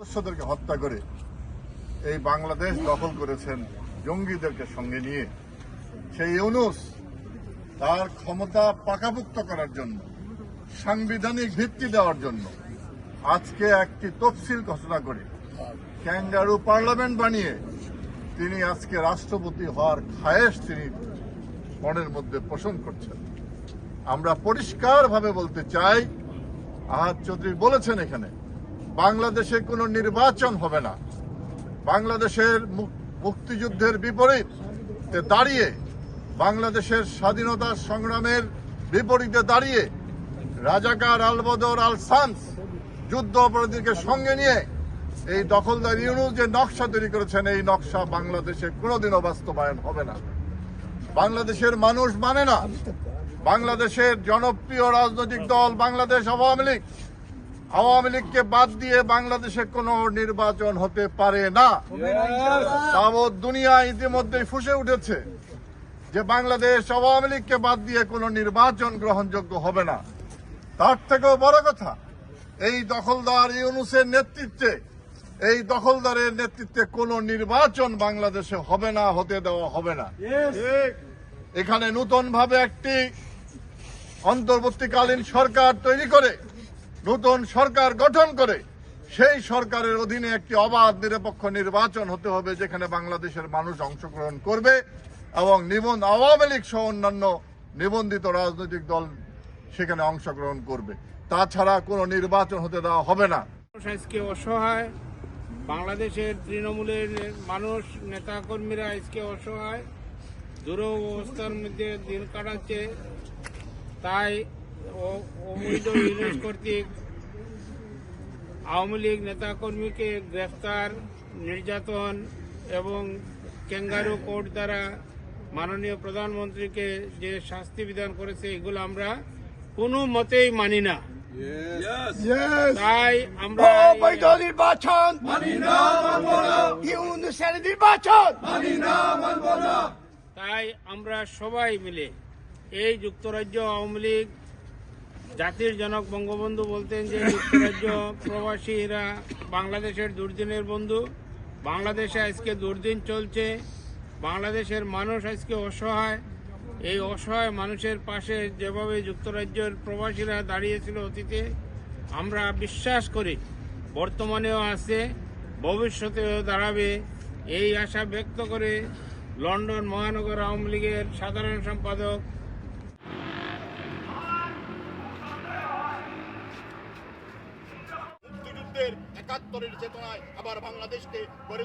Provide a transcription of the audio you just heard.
সদস্যদেরকে হত্যা করে এই বাংলাদেশ দখল করেছেন জঙ্গিদেরকে সঙ্গে নিয়ে। সেই ইউনুস তার ক্ষমতা পাকাভুক্ত করার জন্য, সাংবিধানিক ভিত্তি দেওয়ার জন্য আজকে একটি তফসিল ঘোষণা করে, ক্যাঙ্গারু পার্লামেন্ট বানিয়ে তিনি আজকে রাষ্ট্রপতি হওয়ার খায়েশ তিনি মনের মধ্যে পোষণ করছেন। আমরা পরিষ্কারভাবে বলতে চাই, আহাদ চৌধুরী বলেছেন এখানে বাংলাদেশে কোনো নির্বাচন হবে না। বাংলাদেশের মুক্তিযুদ্ধের বিপরীতে দাঁড়িয়ে, বাংলাদেশের স্বাধীনতা সংগ্রামের বিপরীতে দাঁড়িয়ে, রাজাকার আলবদর আল সান্স যুদ্ধ অপরাধীকে সঙ্গে নিয়ে এই দখলদার ইউনুস যে নকশা তৈরি করেছেন, এই নকশা বাংলাদেশে কোনোদিনও বাস্তবায়ন হবে না। বাংলাদেশের মানুষ মানে না। বাংলাদেশের জনপ্রিয় রাজনৈতিক দল বাংলাদেশ আওয়ামী লীগ। আওয়ামী লীগকে বাদ দিয়ে বাংলাদেশে কোনো নির্বাচন হতে পারে না। তাবৎ দুনিয়া ইতিমধ্যেই ফুসে উঠেছে যে বাংলাদেশ আওয়ামী লীগকে বাদ দিয়ে কোনো নির্বাচন গ্রহণযোগ্য হবে না। তার থেকেও বড় কথা, এই দখলদার ইউনুসের নেতৃত্বে, এই দখলদারের নেতৃত্বে কোনো নির্বাচন বাংলাদেশে হবে না, হতে দেওয়া হবে না। এখানে নতুন ভাবে একটি অন্তর্বর্তীকালীন সরকার তৈরি করে নতুন সরকার গঠন করে, সেই সরকারের অধীনে একটি অবাধ নিরপেক্ষ নির্বাচন হতে হবে, যেখানে বাংলাদেশের মানুষ অংশগ্রহণ করবে এবং নিবন্ধ, আওয়ামী লীগ সহ অন্যান্য নিবন্ধিত রাজনৈতিক দল সেখানে অংশগ্রহণ করবে। তাছাড়া কোনো নির্বাচন হতে দেওয়া হবে না। আজকে অসহায়, বাংলাদেশের তৃণমূলের মানুষ, নেতাকর্মীরা আজকে অসহায়, দুরবস্থার মধ্যে দিন কাটাচ্ছে। তাই অবৈধ ইউনিট কর্তৃক আওয়ামী লীগ নেতাকর্মীকে গ্রেফতার নির্যাতন এবং ক্যাঙ্গারু কোর্ট দ্বারা মাননীয় প্রধানমন্ত্রীকে যে শাস্তি বিধান করেছে এগুলো আমরা কোনো মতেই মানি না। তাই আমরা অবৈধ নির্বাচন। নির্বাচন। তাই আমরা সবাই মিলে এই যুক্তরাজ্য আওয়ামী লীগ জাতির জনক বঙ্গবন্ধু বলতেন যে, যুক্তরাজ্য প্রবাসীরা বাংলাদেশের দুর্দিনের বন্ধু। বাংলাদেশে আজকে দুর্দিন চলছে। বাংলাদেশের মানুষ আজকে অসহায়। এই অসহায় মানুষের পাশে যেভাবে যুক্তরাজ্যের প্রবাসীরা দাঁড়িয়েছিল অতীতে, আমরা বিশ্বাস করি, বর্তমানেও আছে, ভবিষ্যতেও দাঁড়াবে। এই আশা ব্যক্ত করে লন্ডন মহানগর আওয়ামী লীগের সাধারণ সম্পাদক মুক্তিযুদ্ধের একাত্তরের চেতনায় আবার বাংলাদেশকে গড়ে